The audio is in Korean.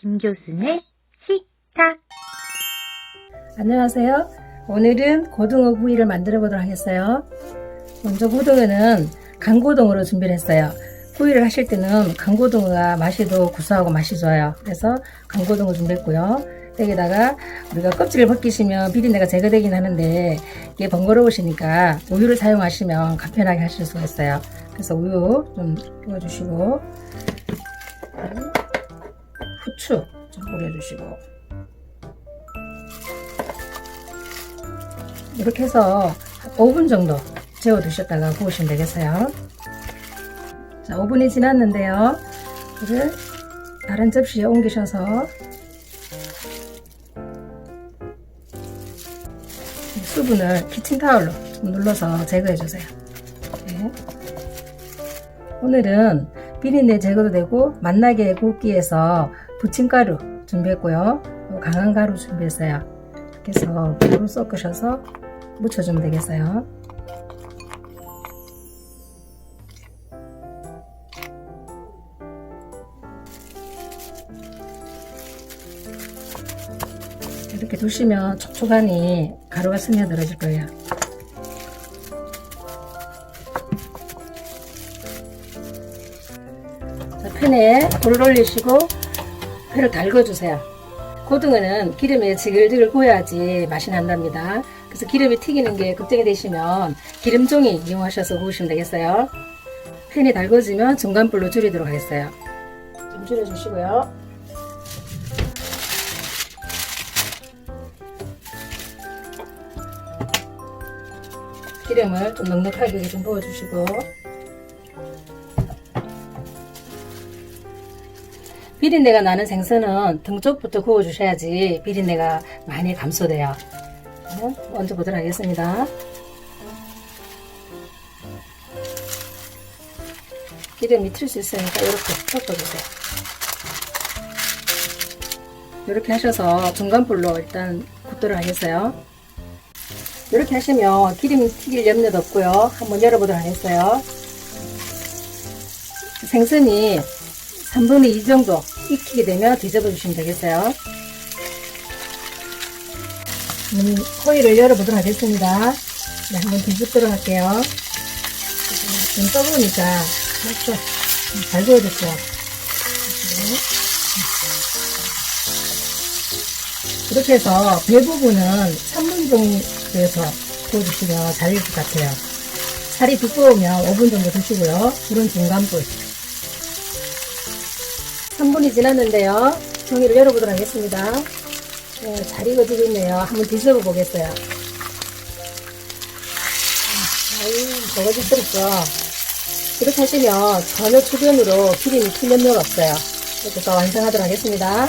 김교순의 식탁. 안녕하세요. 오늘은 고등어 구이를 만들어 보도록 하겠어요. 먼저 고등어는 강고등어로 준비를 했어요. 구이를 하실 때는 강고등어가 맛이 더 구수하고 맛이 좋아요. 그래서 강고등어 준비했고요. 여기다가 우리가 껍질을 벗기시면 비린내가 제거되긴 하는데 이게 번거로우시니까 우유를 사용하시면 간편하게 하실 수가 있어요. 그래서 우유 좀 부어주시고 후추 좀 뿌려주시고 이렇게 해서 한 5분 정도 재워 두셨다가 구우시면 되겠어요. 자, 5분이 지났는데요. 이를 다른 접시에 옮기셔서 이 수분을 키친타올로 좀 눌러서 제거해 주세요. 네. 오늘은 비린내 제거도 되고 맛나게 굽기 위해서 부침가루 준비했고요. 또 강한 가루 준비했어요. 이렇게 해서 물을 섞으셔서 묻혀주면 되겠어요. 이렇게 두시면 촉촉하니 가루가 스며들어질 거예요. 자, 팬에 불을 올리시고 회를 달궈주세요. 고등어는 기름에 지글지글 구워야지 맛이 난답니다. 그래서 기름이 튀기는 게 걱정이 되시면 기름종이 이용하셔서 구우시면 되겠어요. 팬이 달궈지면 중간불로 줄이도록 하겠어요. 좀 줄여주시고요. 기름을 좀 넉넉하게 좀 부어주시고 비린내가 나는 생선은 등 쪽부터 구워주셔야지 비린내가 많이 감소돼요. 네, 먼저 보도록 하겠습니다. 기름이 튈수 있으니까 이렇게 섞어주세요. 이렇게 하셔서 중간불로 일단 굽도록 하겠어요. 이렇게 하시면 기름 튀길 염려도 없고요. 한번 열어보도록 하겠어요. 생선이 3분의 2 정도 익히게 되면 뒤집어 주시면 되겠어요. 음, 호일을 열어보도록 하겠습니다. 네, 한번 뒤집도록 할게요. 좀 떠보니까 그렇죠. 잘 구워졌죠. 네. 이렇게 해서 배 부분은 3분 정도에서 구워주시면 잘 익을 것 같아요. 살이 두꺼우면 5분 정도 두시고요. 불은 중간불. 3분이 지났는데요. 종이를 열어보도록 하겠습니다. 네, 잘 익어지고 있네요. 한번 뒤집어 보겠어요. 아유, 먹어질스럽죠? 이렇게 하시면 전혀 주변으로 기름이 튀는 일 없어요. 이렇게 해서 완성하도록 하겠습니다.